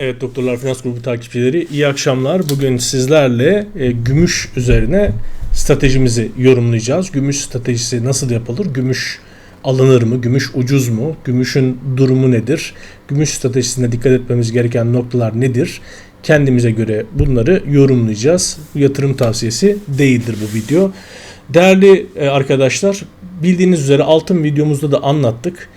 Evet Doktorlar Finans Grubu takipçileri iyi akşamlar. Bugün sizlerle e, gümüş üzerine stratejimizi yorumlayacağız. Gümüş stratejisi nasıl yapılır? Gümüş alınır mı? Gümüş ucuz mu? Gümüşün durumu nedir? Gümüş stratejisinde dikkat etmemiz gereken noktalar nedir? Kendimize göre bunları yorumlayacağız. Yatırım tavsiyesi değildir bu video. Değerli e, arkadaşlar bildiğiniz üzere altın videomuzda da anlattık.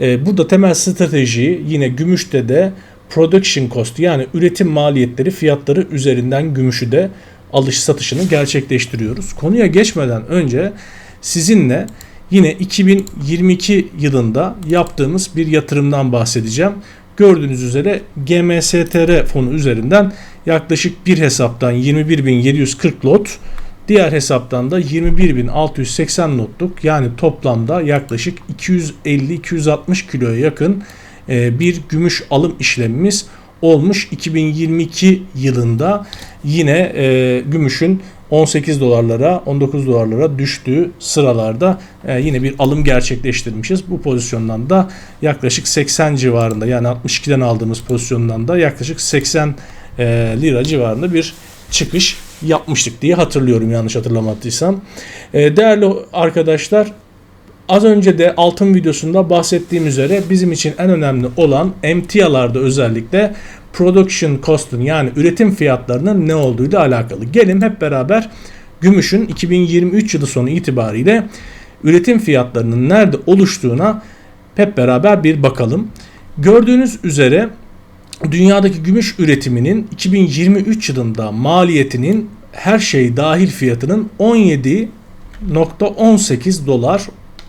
E, Burada temel stratejiyi yine gümüşte de production cost yani üretim maliyetleri fiyatları üzerinden gümüşü de alış satışını gerçekleştiriyoruz. Konuya geçmeden önce sizinle yine 2022 yılında yaptığımız bir yatırımdan bahsedeceğim. Gördüğünüz üzere GMSTR fonu üzerinden yaklaşık bir hesaptan 21.740 lot, diğer hesaptan da 21.680 lotluk yani toplamda yaklaşık 250-260 kiloya yakın bir gümüş alım işlemimiz olmuş 2022 yılında yine e, gümüşün 18 dolarlara 19 dolarlara düştüğü sıralarda e, yine bir alım gerçekleştirmişiz. Bu pozisyondan da yaklaşık 80 civarında yani 62'den aldığımız pozisyondan da yaklaşık 80 e, lira civarında bir çıkış yapmıştık diye hatırlıyorum yanlış hatırlamadıysam. E, değerli arkadaşlar Az önce de altın videosunda bahsettiğim üzere bizim için en önemli olan emtialarda özellikle production cost'un yani üretim fiyatlarının ne olduğuyla alakalı. Gelin hep beraber gümüşün 2023 yılı sonu itibariyle üretim fiyatlarının nerede oluştuğuna hep beraber bir bakalım. Gördüğünüz üzere dünyadaki gümüş üretiminin 2023 yılında maliyetinin her şey dahil fiyatının 17.18 dolar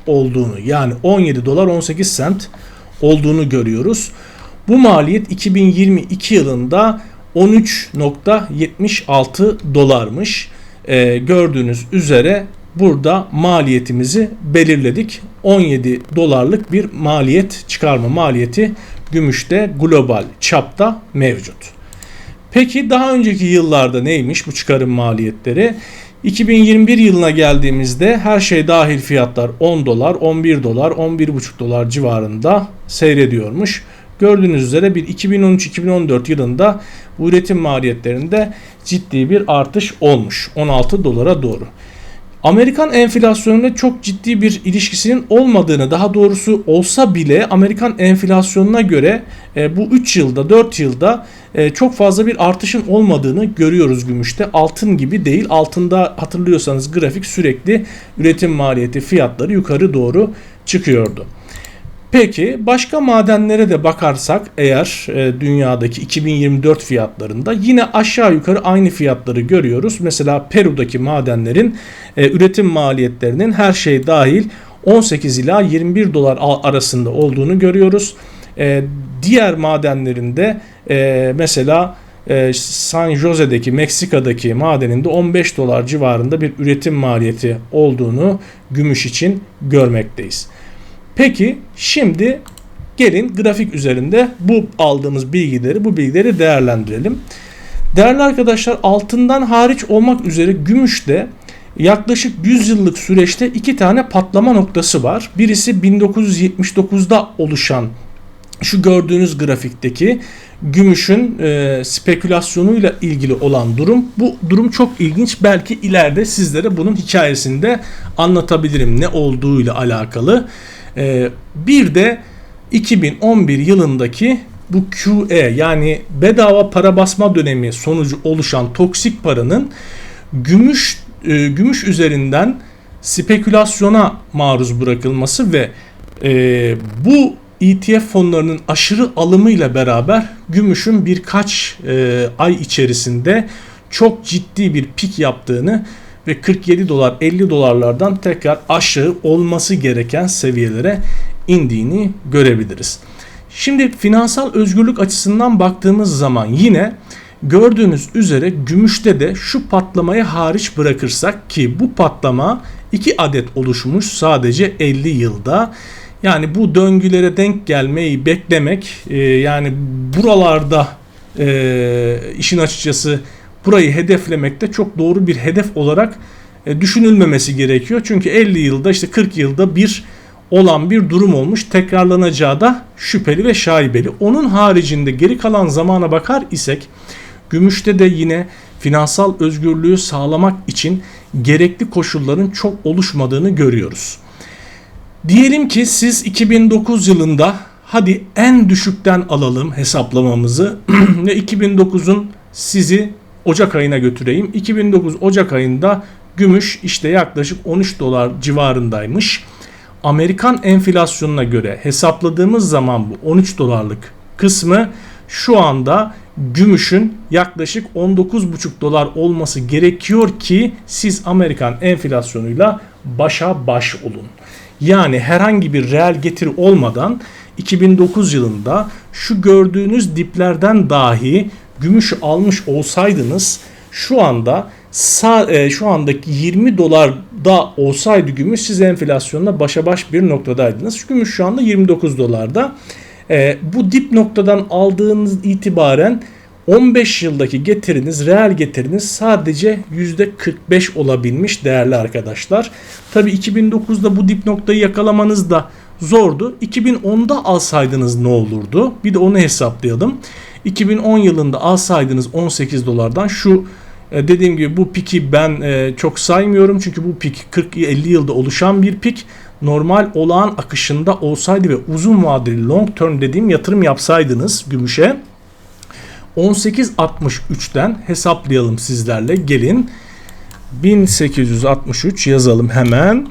olduğunu yani 17 dolar 18 sent olduğunu görüyoruz. Bu maliyet 2022 yılında 13.76 dolarmış. Ee, gördüğünüz üzere burada maliyetimizi belirledik. 17 dolarlık bir maliyet çıkarma maliyeti gümüşte global çapta mevcut. Peki daha önceki yıllarda neymiş bu çıkarım maliyetleri? 2021 yılına geldiğimizde her şey dahil fiyatlar 10 dolar, 11 dolar, 11,5 dolar civarında seyrediyormuş. Gördüğünüz üzere bir 2013-2014 yılında bu üretim maliyetlerinde ciddi bir artış olmuş 16 dolara doğru. Amerikan enflasyonuyla çok ciddi bir ilişkisinin olmadığını daha doğrusu olsa bile Amerikan enflasyonuna göre e, bu 3 yılda 4 yılda e, çok fazla bir artışın olmadığını görüyoruz gümüşte. Altın gibi değil. Altında hatırlıyorsanız grafik sürekli üretim maliyeti fiyatları yukarı doğru çıkıyordu. Peki başka madenlere de bakarsak eğer e, dünyadaki 2024 fiyatlarında yine aşağı yukarı aynı fiyatları görüyoruz. Mesela Peru'daki madenlerin e, üretim maliyetlerinin her şey dahil 18 ila 21 dolar arasında olduğunu görüyoruz. E, diğer madenlerinde e, mesela e, San Jose'deki Meksika'daki madeninde 15 dolar civarında bir üretim maliyeti olduğunu gümüş için görmekteyiz. Peki şimdi gelin grafik üzerinde bu aldığımız bilgileri bu bilgileri değerlendirelim. Değerli arkadaşlar altından hariç olmak üzere gümüşte yaklaşık 100 yıllık süreçte iki tane patlama noktası var. Birisi 1979'da oluşan şu gördüğünüz grafikteki gümüşün e, spekülasyonuyla ilgili olan durum. Bu durum çok ilginç. Belki ileride sizlere bunun hikayesinde anlatabilirim ne olduğuyla alakalı. E, bir de 2011 yılındaki bu QE yani bedava para basma dönemi sonucu oluşan toksik paranın gümüş e, gümüş üzerinden spekülasyona maruz bırakılması ve e, bu ETF fonlarının aşırı alımıyla beraber gümüşün birkaç e, ay içerisinde çok ciddi bir pik yaptığını ve 47 dolar 50 dolarlardan tekrar aşağı olması gereken seviyelere indiğini görebiliriz. Şimdi finansal özgürlük açısından baktığımız zaman yine gördüğünüz üzere gümüşte de şu patlamayı hariç bırakırsak ki bu patlama 2 adet oluşmuş sadece 50 yılda yani bu döngülere denk gelmeyi beklemek e, yani buralarda e, işin açıkçası burayı hedeflemekte çok doğru bir hedef olarak e, düşünülmemesi gerekiyor. Çünkü 50 yılda işte 40 yılda bir olan bir durum olmuş. Tekrarlanacağı da şüpheli ve şaibeli. Onun haricinde geri kalan zamana bakar isek gümüşte de yine finansal özgürlüğü sağlamak için gerekli koşulların çok oluşmadığını görüyoruz. Diyelim ki siz 2009 yılında hadi en düşükten alalım hesaplamamızı ve 2009'un sizi Ocak ayına götüreyim. 2009 Ocak ayında gümüş işte yaklaşık 13 dolar civarındaymış. Amerikan enflasyonuna göre hesapladığımız zaman bu 13 dolarlık kısmı şu anda gümüşün yaklaşık 19,5 dolar olması gerekiyor ki siz Amerikan enflasyonuyla başa baş olun. Yani herhangi bir reel getiri olmadan 2009 yılında şu gördüğünüz diplerden dahi gümüş almış olsaydınız şu anda e, şu andaki 20 dolarda olsaydı gümüş siz enflasyonla başa baş bir noktadaydınız. Gümüş şu anda 29 dolarda. E, bu dip noktadan aldığınız itibaren 15 yıldaki getiriniz, reel getiriniz sadece %45 olabilmiş değerli arkadaşlar. Tabi 2009'da bu dip noktayı yakalamanız da zordu. 2010'da alsaydınız ne olurdu? Bir de onu hesaplayalım. 2010 yılında alsaydınız 18 dolardan şu e, dediğim gibi bu piki ben e, çok saymıyorum çünkü bu pik 40-50 yılda oluşan bir pik normal olağan akışında olsaydı ve uzun vadeli long term dediğim yatırım yapsaydınız gümüşe 1863'ten hesaplayalım sizlerle gelin 1863 yazalım hemen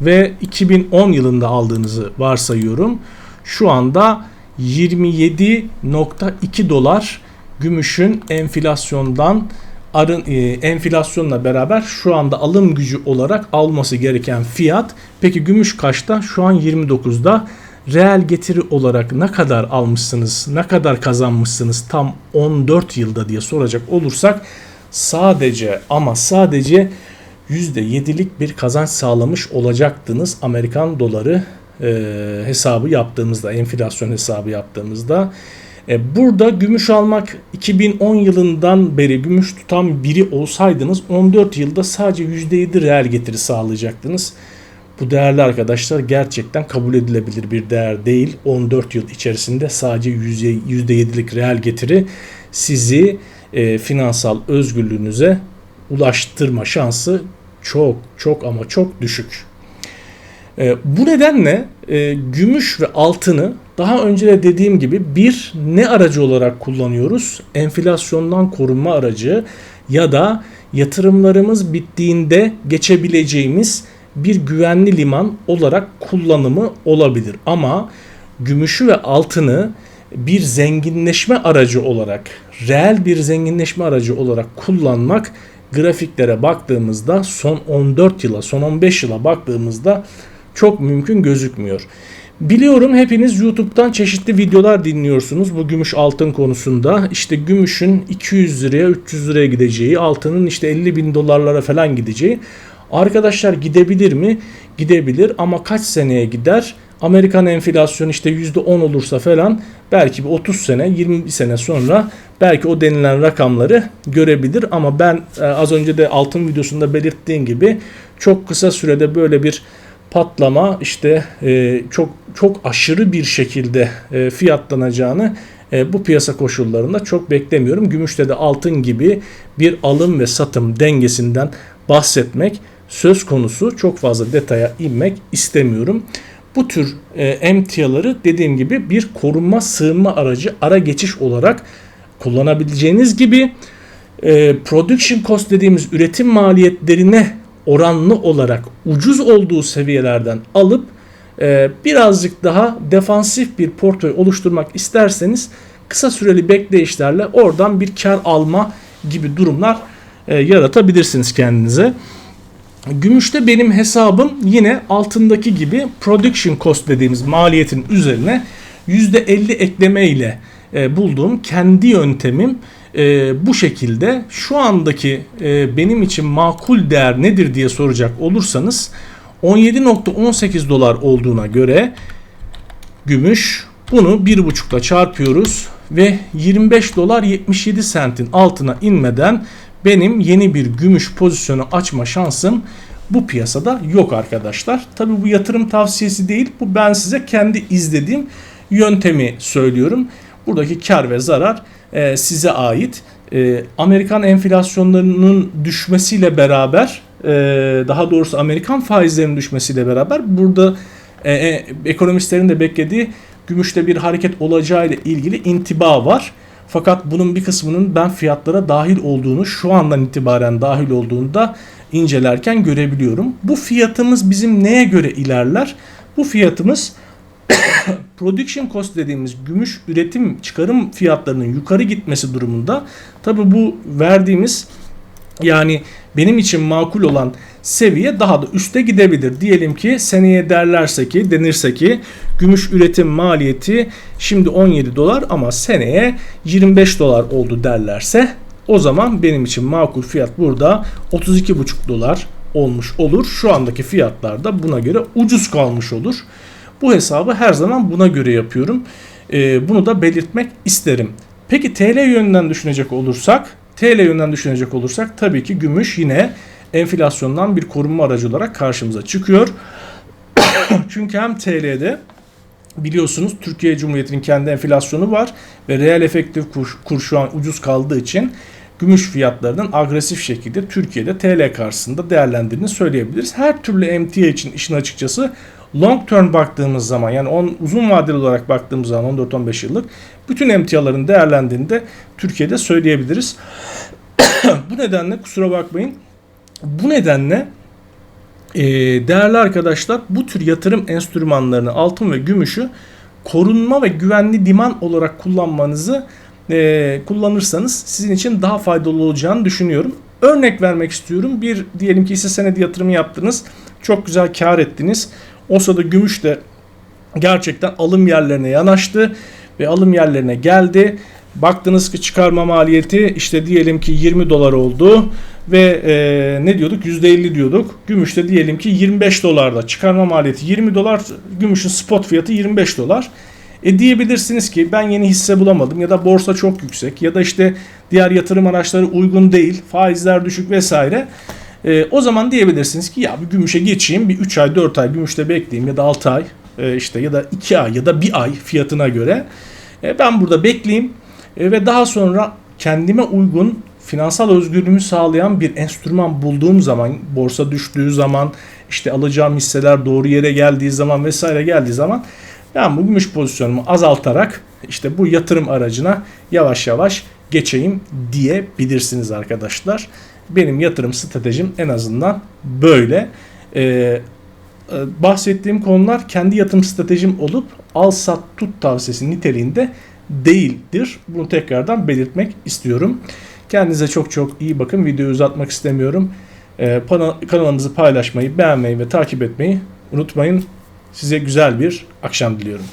ve 2010 yılında aldığınızı varsayıyorum. Şu anda 27.2 dolar gümüşün enflasyondan arın e, enflasyonla beraber şu anda alım gücü olarak alması gereken fiyat. Peki gümüş kaçta? Şu an 29'da. Reel getiri olarak ne kadar almışsınız, ne kadar kazanmışsınız tam 14 yılda diye soracak olursak sadece ama sadece %7'lik bir kazanç sağlamış olacaktınız Amerikan doları e, hesabı yaptığımızda, enflasyon hesabı yaptığımızda. E, burada gümüş almak 2010 yılından beri gümüş tutan biri olsaydınız 14 yılda sadece %7 reel getiri sağlayacaktınız. Bu değerli arkadaşlar gerçekten kabul edilebilir bir değer değil. 14 yıl içerisinde sadece %7'lik reel getiri sizi e, finansal özgürlüğünüze ulaştırma şansı çok çok ama çok düşük. E, bu nedenle e, gümüş ve altını daha önce de dediğim gibi bir ne aracı olarak kullanıyoruz? Enflasyondan korunma aracı ya da yatırımlarımız bittiğinde geçebileceğimiz bir güvenli liman olarak kullanımı olabilir. Ama gümüşü ve altını bir zenginleşme aracı olarak, reel bir zenginleşme aracı olarak kullanmak grafiklere baktığımızda son 14 yıla, son 15 yıla baktığımızda çok mümkün gözükmüyor. Biliyorum hepiniz YouTube'dan çeşitli videolar dinliyorsunuz bu gümüş altın konusunda. İşte gümüşün 200 liraya 300 liraya gideceği, altının işte 50 bin dolarlara falan gideceği. Arkadaşlar gidebilir mi? Gidebilir ama kaç seneye gider? Amerikan enflasyonu işte %10 olursa falan belki bir 30 sene 20 sene sonra belki o denilen rakamları görebilir ama ben e, az önce de altın videosunda belirttiğim gibi çok kısa sürede böyle bir patlama işte e, çok çok aşırı bir şekilde e, fiyatlanacağını bu piyasa koşullarında çok beklemiyorum. Gümüşte de altın gibi bir alım ve satım dengesinden bahsetmek söz konusu. Çok fazla detaya inmek istemiyorum. Bu tür e, emtiaları dediğim gibi bir korunma sığınma aracı ara geçiş olarak kullanabileceğiniz gibi e, production cost dediğimiz üretim maliyetlerine oranlı olarak ucuz olduğu seviyelerden alıp e, birazcık daha defansif bir portföy oluşturmak isterseniz kısa süreli bekleyişlerle oradan bir kar alma gibi durumlar e, yaratabilirsiniz kendinize. Gümüşte benim hesabım yine altındaki gibi production cost dediğimiz maliyetin üzerine %50 ekleme ile e, bulduğum kendi yöntemim e, bu şekilde. Şu andaki e, benim için makul değer nedir diye soracak olursanız 17.18 dolar olduğuna göre gümüş bunu 1.5 ile çarpıyoruz ve 25 dolar 77 sentin altına inmeden benim yeni bir gümüş pozisyonu açma şansım bu piyasada yok arkadaşlar. Tabi bu yatırım tavsiyesi değil. Bu ben size kendi izlediğim yöntemi söylüyorum. Buradaki kar ve zarar e, size ait. E, Amerikan enflasyonlarının düşmesiyle beraber e, daha doğrusu Amerikan faizlerinin düşmesiyle beraber burada e, e, ekonomistlerin de beklediği gümüşte bir hareket olacağı ile ilgili intiba var. Fakat bunun bir kısmının ben fiyatlara dahil olduğunu şu andan itibaren dahil olduğunu da incelerken görebiliyorum. Bu fiyatımız bizim neye göre ilerler? Bu fiyatımız production cost dediğimiz gümüş üretim çıkarım fiyatlarının yukarı gitmesi durumunda tabi bu verdiğimiz yani benim için makul olan seviye daha da üste gidebilir. Diyelim ki seneye derlerse ki denirse ki gümüş üretim maliyeti şimdi 17 dolar ama seneye 25 dolar oldu derlerse o zaman benim için makul fiyat burada 32,5 dolar olmuş olur. Şu andaki fiyatlar da buna göre ucuz kalmış olur. Bu hesabı her zaman buna göre yapıyorum. Ee, bunu da belirtmek isterim. Peki TL yönünden düşünecek olursak, TL yönünden düşünecek olursak tabii ki gümüş yine enflasyondan bir korunma aracı olarak karşımıza çıkıyor. Çünkü hem TL'de biliyorsunuz Türkiye Cumhuriyeti'nin kendi enflasyonu var ve reel efektif kur, kur şu an ucuz kaldığı için gümüş fiyatlarının agresif şekilde Türkiye'de TL karşısında değerlendirdiğini söyleyebiliriz. Her türlü emtia için işin açıkçası long term baktığımız zaman yani on, uzun vadeli olarak baktığımız zaman 14-15 yıllık bütün emtiaların değerlendiğinde Türkiye'de söyleyebiliriz. Bu nedenle kusura bakmayın. Bu nedenle değerli arkadaşlar bu tür yatırım enstrümanlarını altın ve gümüşü korunma ve güvenli liman olarak kullanmanızı e, kullanırsanız sizin için daha faydalı olacağını düşünüyorum. Örnek vermek istiyorum. Bir diyelim ki hisse senedi yatırımı yaptınız. Çok güzel kar ettiniz. O sırada gümüş de gerçekten alım yerlerine yanaştı ve alım yerlerine geldi. Baktınız ki çıkarma maliyeti işte diyelim ki 20 dolar oldu ve e, ne diyorduk %50 diyorduk. Gümüşte diyelim ki 25 dolarda çıkarma maliyeti 20 dolar gümüşün spot fiyatı 25 dolar. E diyebilirsiniz ki ben yeni hisse bulamadım ya da borsa çok yüksek ya da işte diğer yatırım araçları uygun değil faizler düşük vesaire. E, o zaman diyebilirsiniz ki ya bir gümüşe geçeyim bir 3 ay 4 ay gümüşte bekleyeyim ya da 6 ay e, işte ya da 2 ay ya da 1 ay fiyatına göre e, ben burada bekleyeyim e, ve daha sonra kendime uygun finansal özgürlüğümü sağlayan bir enstrüman bulduğum zaman borsa düştüğü zaman işte alacağım hisseler doğru yere geldiği zaman vesaire geldiği zaman ben bu gümüş pozisyonumu azaltarak işte bu yatırım aracına yavaş yavaş geçeyim diyebilirsiniz arkadaşlar. Benim yatırım stratejim en azından böyle. Ee, bahsettiğim konular kendi yatırım stratejim olup al sat tut tavsiyesi niteliğinde değildir. Bunu tekrardan belirtmek istiyorum. Kendinize çok çok iyi bakın. Videoyu uzatmak istemiyorum. Ee, kanalımızı paylaşmayı, beğenmeyi ve takip etmeyi unutmayın. Size güzel bir akşam diliyorum.